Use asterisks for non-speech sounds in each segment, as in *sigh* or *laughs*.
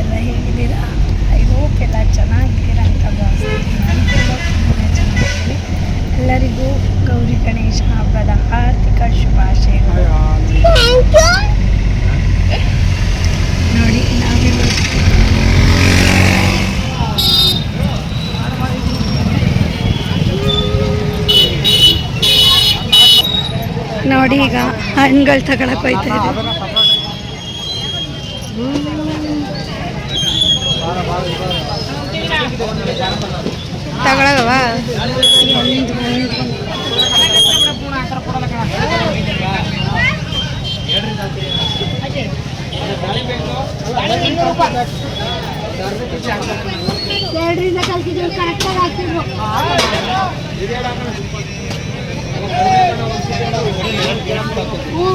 ಎಲ್ಲ ಹೇಗಿದ್ದೀರಾ? I hope ಎಲ್ಲ ಚೆನ್ನಾಗಿದ್ದೀರಾ ಅಂತ ಭಾವಿಸ್ತೀನಿ. ನಾನು ಕೂಡ ತುಂಬಾ ಚೆನ್ನಾಗಿದ್ದೀನಿ. ಎಲ್ಲರಿಗೂ ಗೌರಿ ಗಣೇಶ ಹಬ್ಬದ ಆರ್ಥಿಕ ಶುಭಾಶಯಗಳು. ನೋಡಿ ನಾವಿವತ್ತು ನೋಡಿ ಈಗ ಹಣ್ಣುಗಳು ತಗೊಳಕ್ ಹೋಯ್ತಾ ಇದ್ದೀವಿ. ತಗೊಳಗವ? ಎರಡರಿಂದ ಕಲ್ತಿದ್ರು ಕರೆಕ್ಟಾಗಿ ಹಾಕಿದ್ರು ಹ್ಞೂ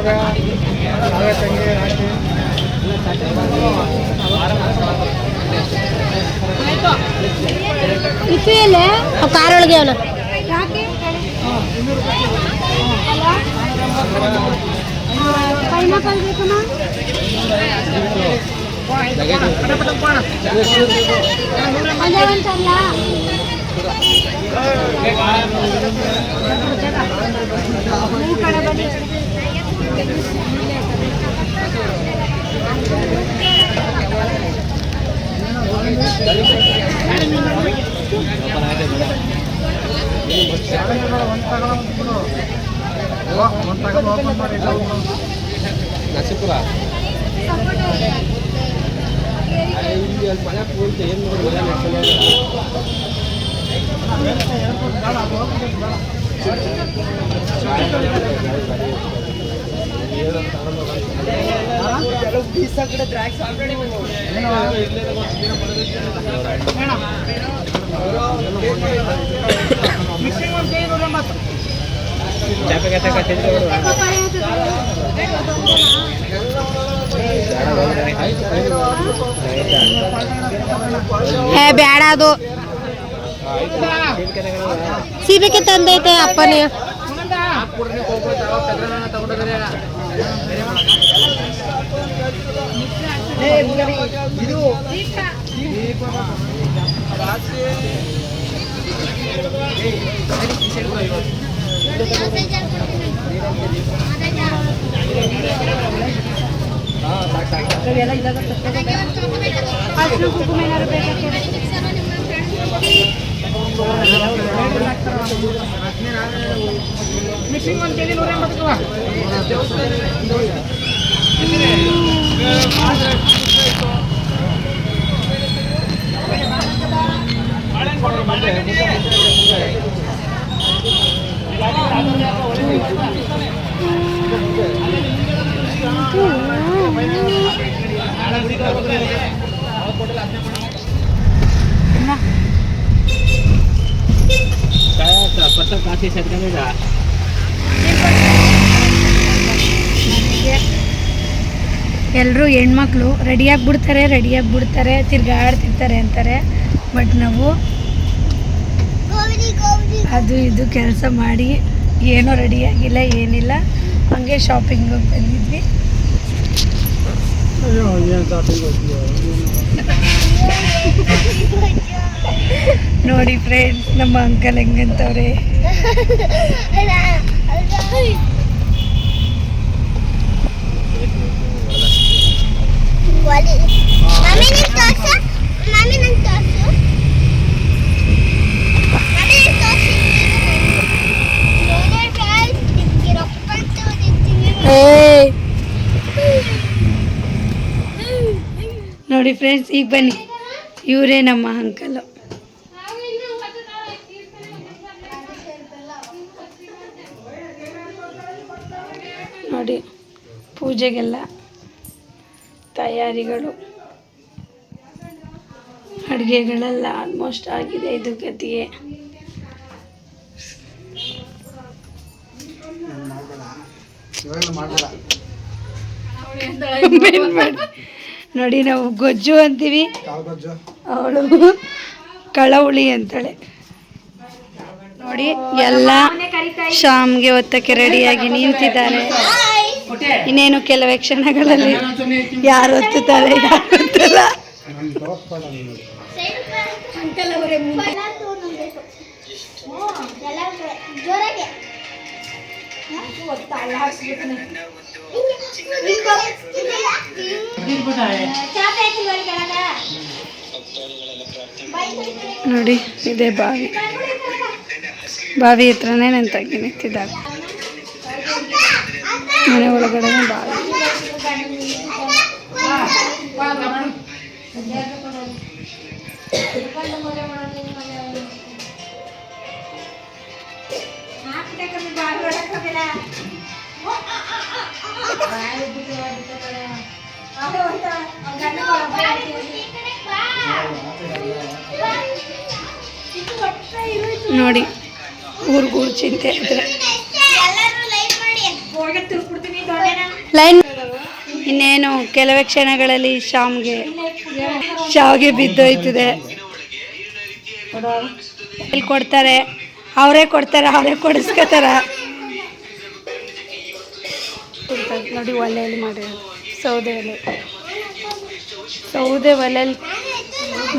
ಕಾವ್ಯ ಕಾವ್ಯ ತಂಗಿ ರಾಶಿ ಇತ್ತು ಎಲ್ಲಿ ಕಾರ್ ಒಳಗೆ ಅವನ ಪೈನಾಪಲ್ ಬೇಕಮ್ಮ ಅದೇ ಕಡೆ ಬನ್ನಿ ಒಂದು ತಗೊಳ ಒಂದು ಬಿಡು ಒಂದು ತಗೊಂಡು ಓಪನ್ ಮಾಡಿ ನರಸೀಪುರ ಹೇ ಬೇಡ ಅದು. ಸೀಬೆಗೆ ತಂದೈತೆ ಅಪ್ಪನೇ ಅಷ್ಟು ಕುಂಕುಮ ಏನಾದ್ರು ಬೇಕಾಗ್ತದೆ ಮಿಕ್ಸಿಂಗ್ ಒಂದು ಕೆಜಿ ನೂರ ಎಂಬತ್ತು ರೂಪಾಯಿ ಎಲ್ಲರೂ ಹೆಣ್ಮಕ್ಳು ರೆಡಿಯಾಗಿ ಬಿಡ್ತಾರೆ ರೆಡಿಯಾಗಿ ಬಿಡ್ತಾರೆ ತಿರ್ಗಾಡ್ತಿರ್ತಾರೆ ಅಂತಾರೆ. ಬಟ್ ನಾವು ಅದು ಇದು ಕೆಲಸ ಮಾಡಿ ಏನೂ ರೆಡಿಯಾಗಿಲ್ಲ ಏನಿಲ್ಲ. ಹಂಗೆ ಶಾಪಿಂಗ್ ಬಂದಿದ್ವಿ ಏನು ಶಾಪಿಂಗ್ ನೋಡಿ ಫ್ರೆಂಡ್ಸ್ ನಮ್ಮ ಅಂಕಲ್ ಹೆಂಗಂತವ್ರೆ. *laughs* ನೋಡಿ ಫ್ರೆಂಡ್ಸ್ ಈಗ ಬನ್ನಿ. ಇವರೇ ನಮ್ಮ ಅಂಕಲು? ಮಾಡಿ ಪೂಜೆಗೆಲ್ಲ ತಯಾರಿಗಳು. ಅಡುಗೆಗಳೆಲ್ಲ ಆಲ್ಮೋಸ್ಟ್ ಆಗಿದೆ ಇದು ಗತಿಗೆ ನೋಡಿ ನಾವು ಗೊಜ್ಜು ಅಂತೀವಿ. ಅವಳು ಕಳವಳಿ ಅಂತಳೆ. ನೋಡಿ, ಎಲ್ಲ ಶಾಮ್ಗೆ ಒತ್ತಕ್ಕೆ ರೆಡಿಯಾಗಿ ನಿಂತಿದ್ದಾರೆ ಇನ್ನೇನು ಕೆಲವೇ ಕ್ಷಣಗಳಲ್ಲಿ ಯಾರು ಗೊತ್ತಲ್ಲ ನೀನು ನೋಡಿ ಇದೆ ಬಾವಿ. ಬಾವಿ ಹತ್ರನೇ ನಾನು ತಗ್ಗಿ ನಿಂತಿದ್ದಾಳೆ ಮನೆ ಒಳಗಡೆ ಭಾಳ ನೋಡಿ ಊರ್ಗೂರ್ ಚಿಂತೆ ಇದ್ರೆ. ಲೈನ್ ಇನ್ನೇನು ಕೆಲವೇ ಕ್ಷಣಗಳಲ್ಲಿ ಶಾಮ್ಗೆ ಶಾವ್ಗೆ ಬಿದ್ದೋಯ್ತದೆ. ಇಲ್ಲಿ ಕೊಡ್ತಾರೆ ಅವರೇ ಕೊಡ್ತಾರೆ ಅವರೇ ಕೊಡಿಸ್ಕೋತಾರ. ನೋಡಿ ಒಲೆಯಲ್ಲಿ ಮಾಡಿರೋದು ಸೌದೆ ಒಲೆ ಸೌದೆ ಒಲೆಯಲ್ಲಿ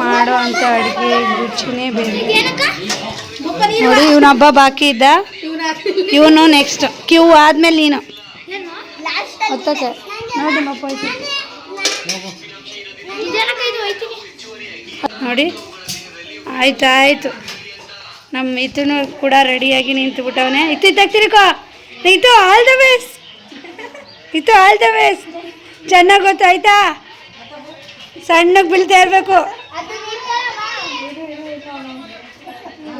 ಮಾಡೋ ಅಂಥ ಅಡುಗೆ ರುಚಿನೇ ಬೇರೆ. ನೋಡಿ ಇವನ ಹಬ್ಬ ಬಾಕಿ ಇದ್ದ. ಇವನು ನೆಕ್ಸ್ಟ್ ಕ್ಯೂ ಆದ್ಮೇಲೆ ನೀನು. ಹೊತ್ತಕ್ಕೆ. ನೋಡಿ ಮಪ್ಪ ನೋಡಿ ಆಯ್ತು ಆಯ್ತು ನಮ್ಮ ಇತನು ಕೂಡ ರೆಡಿಯಾಗಿ ನಿಂತು ಬಿಟ್ಟವನೇ ಇತ್ತು ಇತ್ತಾಗ್ತಿರಿಕೋ ಇತ್ತು ಆಲ್ ದ ಬೆಸ್ಟ್ ಇತ್ತು ಆಲ್ ದ ಬೇಸ್ ಚೆನ್ನಾಗಿ ಗೊತ್ತಾಯ್ತಾ ಸಣ್ಣಗೆ ಬೀಳ್ತಾ ಇರಬೇಕು.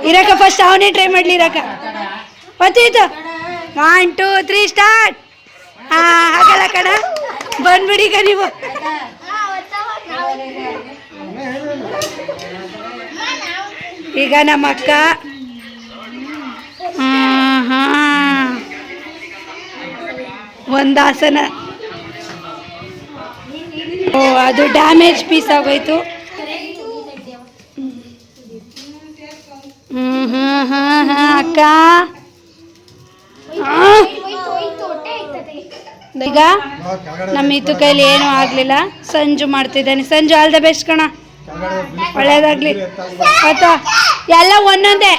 ಇರಕ್ಕ ಫಸ್ಟ್ ಅವನೇ ಟ್ರೈ ಮಾಡಲಿ, ಇರಕ. ಗೊತ್ತಾಯ್ತು ಒನ್ ಟೂ ತ್ರೀ ಸ್ಟಾರ್ಟ್ ಹಾಂ, ಹಾಗಲ್ಲ ಕಣ. ಬಂದ್ಬಿಡಿ ಈಗ ನೀವು. ಈಗ ನಮ್ಮ ಅಕ್ಕ. ಒಂದು ಆಸನ ಓ, ಅದು ಡ್ಯಾಮೇಜ್ ಪೀಸ್ ಆಗೋಯ್ತು. ಹ್ಞೂ ಅಕ್ಕ. ಈಗ ನಮ್ಮ ಇತ್ತು ಕೈಲಿ ಏನೂ ಆಗಲಿಲ್ಲ. ಸಂಜು ಮಾಡ್ತಿದ್ದಾನೆ. ಸಂಜು ಆಲ್ ದ ಬೆಸ್ಟ್ ಕಣ. ಒಳ್ಳೇದಾಗ್ಲಿ. ಆಯ್ತಾ ಎಲ್ಲ ಒಂದೊಂದೇ.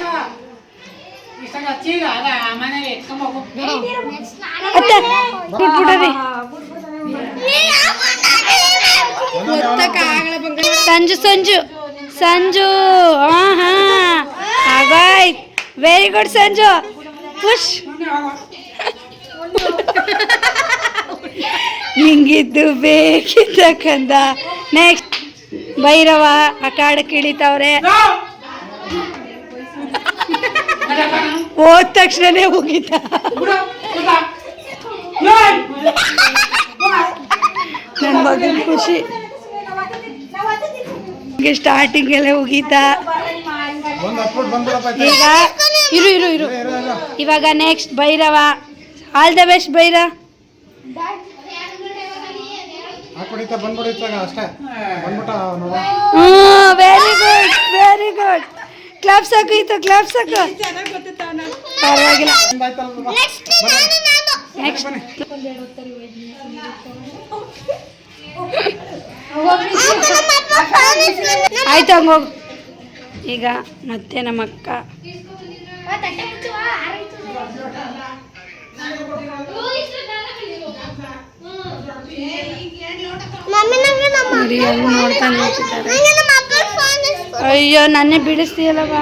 ಅತ್ತೆ ಸಂಜು ಸಂಜು. ಸಂಜು ಹಾ. ಹಾ ವೆರಿ ಗುಡ್ ಸಂಜು. ಖುಷ್ ನಿಂಗಿದ್ದು ಬೇಕಿದ್ದ ಕಂದ. ನೆಕ್ಸ್ಟ್ ಭೈರವ ಆ ಕಾಡಕ್ಕೆ ಇಳಿತಾವ್ರೆ ಹೋದ ತಕ್ಷಣನೇ ಹೋಗಿದ್ದ ನನ್ನ ಮಗನ ಖುಷಿ. ಸ್ಟಾರ್ಟಿಂಗ್ ಎಲ್ಲ ಹೋಗಿದ್ದ ಈಗ ಇರು ಇರು, ಇರು. ಇವಾಗ next Bhairava. All the best Bhaira. ಬಂದ್ಬಿಡಿತ್ತಾಗ ಅಷ್ಟೇ. ಬಂದ್ಬಿಟ್ಟ very good very good clap ಸಾಕು ಇತ್ತು ಕ್ಲಾಪ್ ಸಾಕು. ಪರವಾಗಿಲ್ಲ. ಆಯ್ತು ಹಂಗೋಗು ಈಗ ಮತ್ತೆ ನಮ್ಮ ಅಕ್ಕ. ನೋಡಿ ಅಯ್ಯೋ ನನ್ನೇ ಬೀಳಿಸ್ತೀಯಲ್ಲವ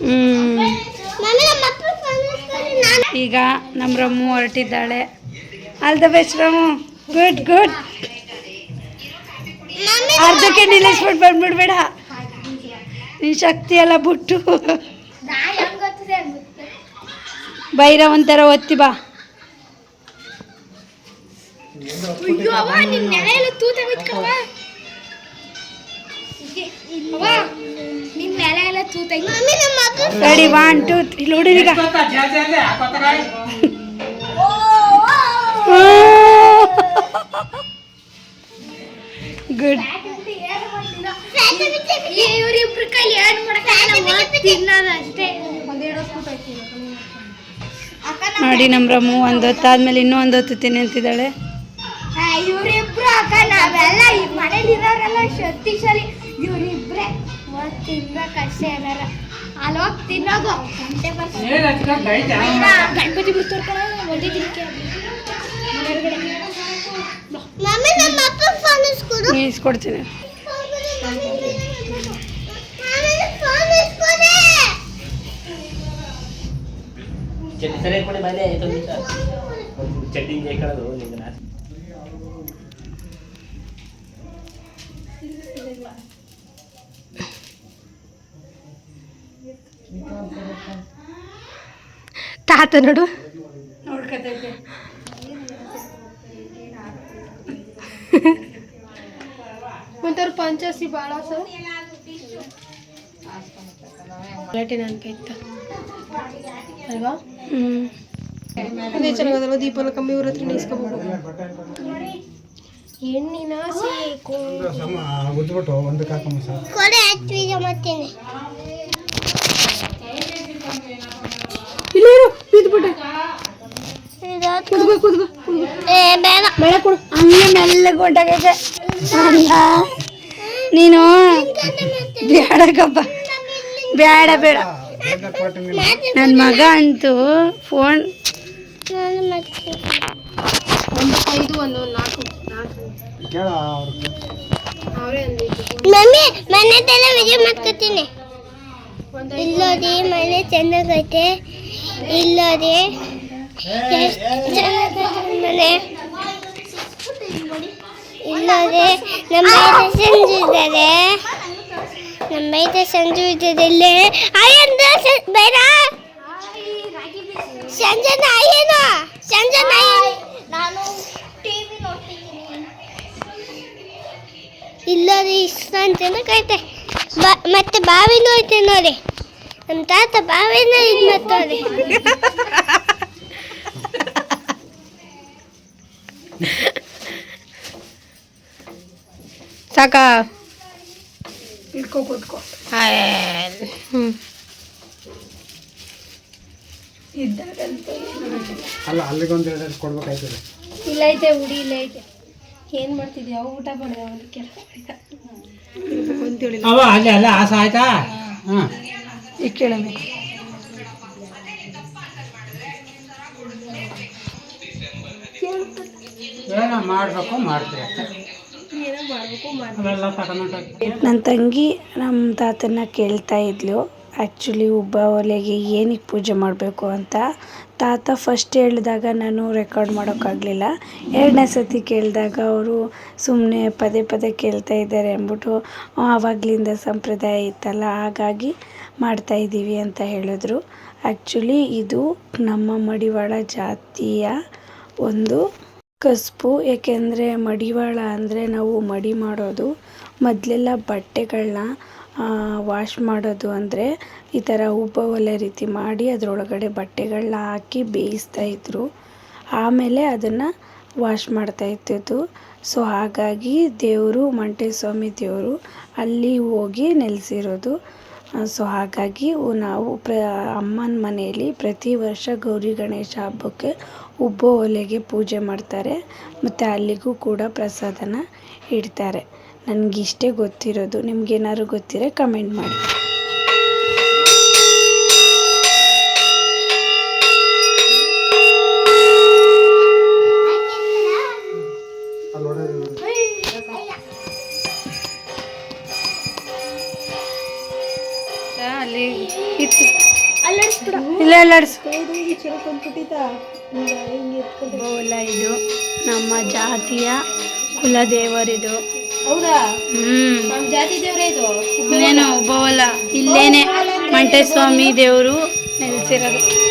ಹ್ಮ್. ಈಗ ನಮ್ಮ Rammu ಹೊರಟಿದ್ದಾಳೆ. All the best Rammu. Good good. ಅರ್ಧಕ್ಕೆ ನಿಲ್ಲಿಸ್ಬಿಟ್ಟು ಬಂದ್ಬಿಡ್ಬೇಡ. ನಿನ್ ಶಕ್ತಿ ಎಲ್ಲ ಬಿಟ್ಟು ಬೈರ ಒಂಥರ ಒತ್ತಿ ಬಾ. ರೆಡಿ ಒನ್ ಟೂ ತ್ರೀ ನೋಡಿ ಈಗ. ಗುಡ್ ಇವ್ರಿಬ್ರು ಕೈಲಿ ಏನ್ ಅಷ್ಟೇ. ಒಂದೆರಡು ನೋಡಿ ನಮ್ಮ ರಮ್ಮು ಒಂದು ಹೊತ್ತಾದ್ಮೇಲೆ ಇನ್ನೂ ಒಂದು ಹೊತ್ತು ತಿನ್ನಿ ಅಂತಿದ್ದಾಳೆ. ಇವ್ರಿಬ್ರು ಅಕ್ಕ ನಾವೆಲ್ಲ ಈ ಮನೇಲಿ ಇರೋರೆಲ್ಲ ಶಕ್ತಿಶಾಲಿ. ಇವ್ರಿಬ್ರೆ ತಿನ್ಬೇಕಷ್ಟೇ ಏನಾರ ಅಲ್ಲಿ ಹೋಗಿ ತಿನ್ನೋದು. ಗಂಟೆ ಗಣಪತಿ ಬಿಡ್ತಾರೆ ಮಮ್ಮಿ ಚಟ್ನಿ ಸರಿ ಕೊಡಿ ಬಂದೆ ಆಯ್ತು ನಿಮಿಷ ಚಟ್ನಿ ಕೇಳೋದು ನಿಂಗೆ ತಾತ. ನೋಡು ನೋಡ್ಕತೈತೆ ಒಂಥರ ಪಂಚಾಸಿ ಭಾಳ ಸರ್. ಗಲಾಟೆ ನೆನಪಾಯ್ತ ಅಲ್ವಾ? ಹ್ಞೂ ಅದೇ ಚೆನ್ನಾಗದಲ್ಲ ದೀಪನ ಕಮ್ಮಿ ಇವ್ರ ಹತ್ರ ಇಸ್ಕೋಬೇಕು ಹೆಣ್ಣಿನ ಉದ್ಬಿಟ್ಟು ಒಂದಕ್ಕೆ ಹಾಕಮ್ಮ ಸರ್ ಕುದ್ಕೋ ಬೇಡ. ಬೇಡ. ಕೊಡು. ಹಂಗೆ ಮೆಲ್ಲ ಹೊಂಟಾಗೈತೆ ಅಲ್ಲ ನೀನು ಬೇಡಕ್ಕಪ್ಪ ಬೇಡ ಬೇಡ. ನನ್ನ ಮಗ ಅಂತೂ ಫೋನ್ ಮಮ್ಮಿ ಮನೆದೆಲ್ಲ ವಿಡಿಯೋ ಮಾಡ್ಕೊತೀನಿ. ಇಲ್ಲೋದಿ ಮನೆ ಚೆನ್ನಾಗೈತೆ. ಇಲ್ಲೋದಿ ಮನೆ ಇಲ್ಲೋದಿ ನಮ್ಮ ಸಂಜು ಇದ್ದಾರೆ ನಮ್ಮ ಐತೆ ಸಂಜು ಇದ್ದಾರೆ ಇಲ್ಲೇ ಆಯಂದ ಬೇಡ. ಸಂಜನ ಸಂಜೆ ಸಂಜನ ನಾನು ಟಿವಿ ನೋಡ್ತಿದ್ದೀನಿ. ಇಲ್ಲರಿ ಇಷ್ಟೊಂದು ಜನಕ್ಕೈತೆ ಬಾ ಮತ್ತೆ ಬಾವಿನೂ ಐತೆ ನೋಡಿ. ನಮ್ಮ ತಾತ ಬಾವಿನ ಇದು ಮಾಡ್ತಾರೆ *laughs* ಸಾಕಾ? ಇಟ್ಕೋ ಕೂತ್ಕೋ ಹ್ಞೂ ಇದ್ದಾಗಂತೂ ಅಲ್ಲ ಅಲ್ಲಿಗೊಂದು ಎರಡು ಕೊಡ್ಬೇಕಾಯ್ತದೆ. ಇಲ್ಲ ಐತೆ ಉಡಿ ಇಲ್ಲ ಐತೆ. ಏನು ಮಾಡ್ತಿದ್ಯಾ? ಊಟ ಮಾಡಿದೆ ಒಂದು ಕೆಲಸ ಅವ ಅಲ್ಲಿ ಅಲ್ಲ ಆಸ ಆಯ್ತಾ? ಹಾಂ ಈಗ ಕೇಳಬೇಕು ಏನೋ ಮಾಡಬೇಕು ಮಾಡ್ತೀವಿ ನನ್ನ ತಂಗಿ ನಮ್ಮ ತಾತನ ಕೇಳ್ತಾ ಇದ್ಲು. ಆ್ಯಕ್ಚುಲಿ ಒಬ್ಬ ಒಲೆಗೆ ಏನಕ್ಕೆ ಪೂಜೆ ಮಾಡಬೇಕು ಅಂತ. ತಾತ ಫಸ್ಟ್ ಹೇಳಿದಾಗ ನಾನು ರೆಕಾರ್ಡ್ ಮಾಡೋಕ್ಕಾಗಲಿಲ್ಲ. ಎರಡನೇ ಸತಿ ಕೇಳಿದಾಗ ಅವರು ಸುಮ್ಮನೆ ಪದೇ ಪದೇ ಕೇಳ್ತಾ ಇದ್ದಾರೆ ಅಂದ್ಬಿಟ್ಟು ಆವಾಗಲಿಂದ ಸಂಪ್ರದಾಯ ಇತ್ತಲ್ಲ, ಹಾಗಾಗಿ ಮಾಡ್ತಾ ಇದ್ದೀವಿ ಅಂತ ಹೇಳಿದ್ರು. ಆ್ಯಕ್ಚುಲಿ ಇದು ನಮ್ಮ ಮಡಿವಾಳ ಜಾತಿಯ ಒಂದು ಕಸುಬು ಏಕೆಂದರೆ ಮಡಿವಾಳ ಅಂದರೆ ನಾವು ಮಡಿ ಮಾಡೋದು, ಮೊದಲೆಲ್ಲ ಬಟ್ಟೆಗಳನ್ನ ವಾಶ್ ಮಾಡೋದು ಅಂದರೆ ಈ ಥರ ಉಬ್ಬ ರೀತಿ ಮಾಡಿ ಅದರೊಳಗಡೆ ಬಟ್ಟೆಗಳನ್ನ ಹಾಕಿ ಬೇಯಿಸ್ತಾ ಇದ್ದರು ಆಮೇಲೆ ಅದನ್ನು ವಾಶ್ ಮಾಡ್ತಾ ಇದ್ದಿದ್ದು. ಸೊ ಹಾಗಾಗಿ ದೇವರು, ಮಂಟೇಸ್ವಾಮಿ ದೇವರು ಅಲ್ಲಿ ಹೋಗಿ ನೆಲೆಸಿರೋದು. ಸೊ ಹಾಗಾಗಿ ನಾವು ಪ್ರ, ಅಮ್ಮನ ಮನೆಯಲ್ಲಿ ಪ್ರತಿ ವರ್ಷ ಗೌರಿ ಗಣೇಶ ಹಬ್ಬಕ್ಕೆ ಉಬ್ಬೋ ಒಲೆಗೆ ಪೂಜೆ ಮಾಡ್ತಾರೆ. ಮತ್ತು ಅಲ್ಲಿಗೂ ಕೂಡ ಪ್ರಸಾದನ ಇಡ್ತಾರೆ. ನನಗಿಷ್ಟೇ ಗೊತ್ತಿರೋದು. ನಿಮ್ಗೇನಾದ್ರು ಗೊತ್ತಿದ್ರೆ ಕಮೆಂಟ್ ಮಾಡಿ. ಅಲ್ಲಿ ಇಲ್ಲ ಅಲ್ಲಾಡ್ಸು ಗೋಲ ಇದು ನಮ್ಮ ಜಾತಿಯ ಕುಲದೇವರಿದು. ಹೌದಾ? ಹ್ಮ್. ಇನ್ನೇನು ಇಲ್ಲೇನೆ ಮಂಟೇಸ್ವಾಮಿ ದೇವರು ನೆಲೆಸಿರೋದು.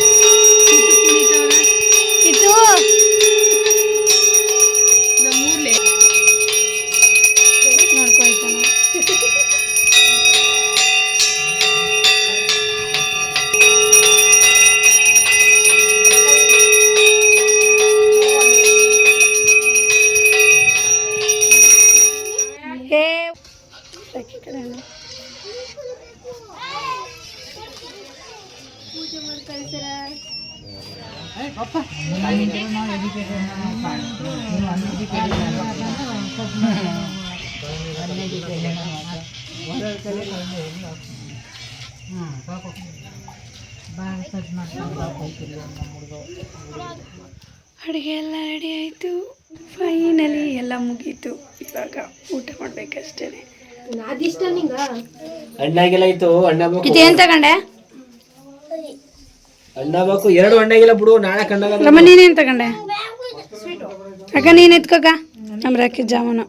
ಅಡುಗೆ ಎಲ್ಲ ರೆಡಿ ಆಯಿತು. ಫೈನಲಿ ಎಲ್ಲ ಮುಗೀತು. ಇವಾಗ ಊಟ ಮಾಡ್ಬೇಕಷ್ಟೇ. ಇತ್ತು ಇದು ಏನು ತಗೊಂಡೆ ಹಣ್ಣಾಗಬೇಕು ಎರಡು ಬಿಡು ನಾಳೆ ಕಣ್ಣಾಗ ರಮ್ಮ ನೀನೇನು ತಗೊಂಡೆ ಅಕ್ಕ ನೀನು ಎತ್ಕೋಕ? ನಮ್ರಾಕಿ ಜಾಮೂನು.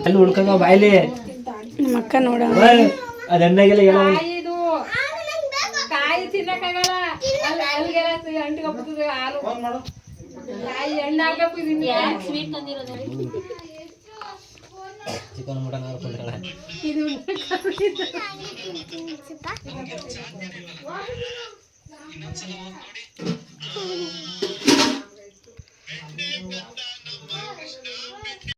ಅಲ್ಲಿ ಉಳ್ಕೊಂಡ ಬಾಯ್ಲಿ ನಮ್ಮ ಅಕ್ಕ ನೋಡ. ಅದು ಹಣ್ಣಾಗಿಲ್ಲ ಹೇಳ ಕಾಯಿ ತಿನ್ನಕ್ಕಾಗಲ್ಲ. ಅಲ್ಲಿ ಅಲ್ಲಿಗೆಲ್ಲ ಹಾಲು. ಕಾಯಿ ಹಣ್ಣಾಗ್ಬೇಕು ಇದನ್ನ ಸ್ವೀಟ್ ತಂದಿರೋದು ಚಿಕನ್ ಮಟನ್ ಹಾಕೊಂಡ್ರಲ್ಲ ಇದು ああ。